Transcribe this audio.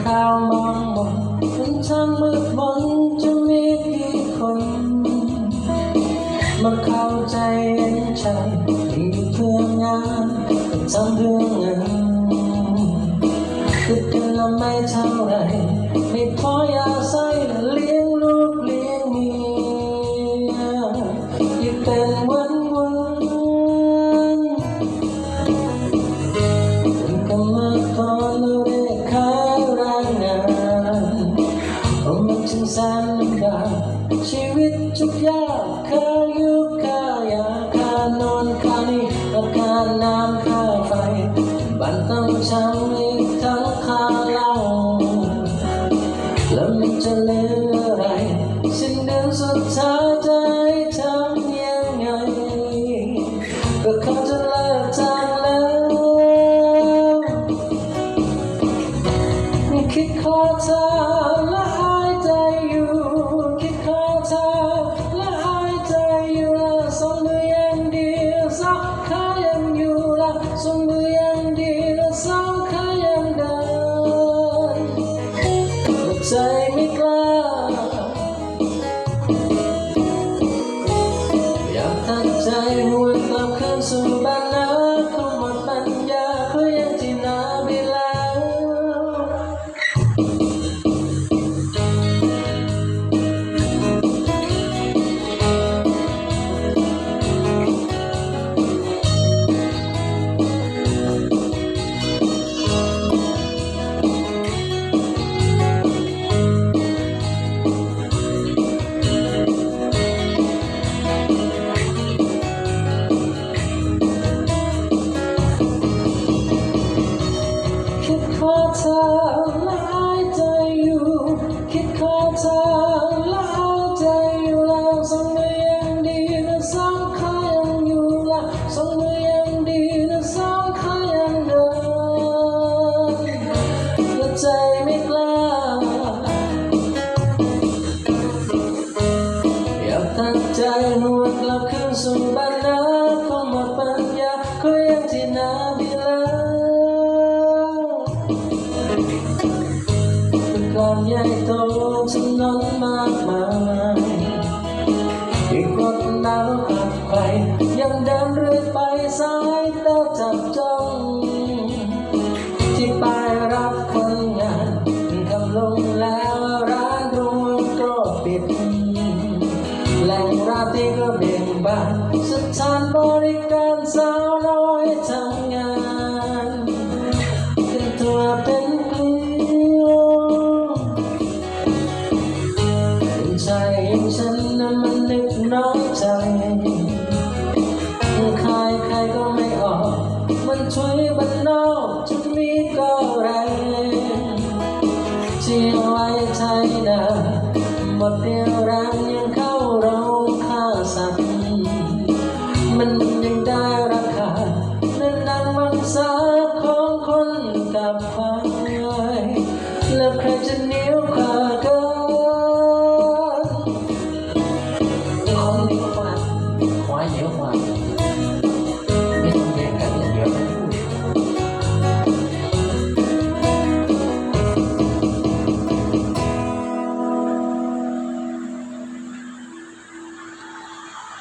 คราวมองมนถึงทางมืดมนจะมีกี่คนมาเข้าใจเห็นฉันอยู่เพื่องานทำเพื่อเงินคิดกันละไม่เท่าไรไม่พอยาใส่ ทุกอยางค่าอยู่ค่ายาค่านอนค่านี่และค่าน้ำค่าไฟบ้านต้องช้ำอีกทั้งค่าเล้าแล้วมันจะเหลืออะไร สิ้นเดือนสุดท้ายจะให้ทำยังไง ก็เขาจะเลิกทางแล้วคิดขอเธอและ ใหญ่โตจำนวนมากมายอีกรถดาวขับไปยังเดินเรื่อยไปสายตาจับจ้องที่ไปรับคนงานกำลงแล้วร้านรวงก็ปิดแหล่งราตรีก็เบ่งบานสถานบริการสาวน้อยทำง ช่วยบันนอกจะมีก็แรงชียวไว้ใยนะหมดเดียวแรงยังเข้าเราข้าสัตว์มันยังได้ราคานั้นดังมังสาของคนกับไฟแล้วใครจะเหนียวขาดกันคนดีกว่าหัวเยอะว่า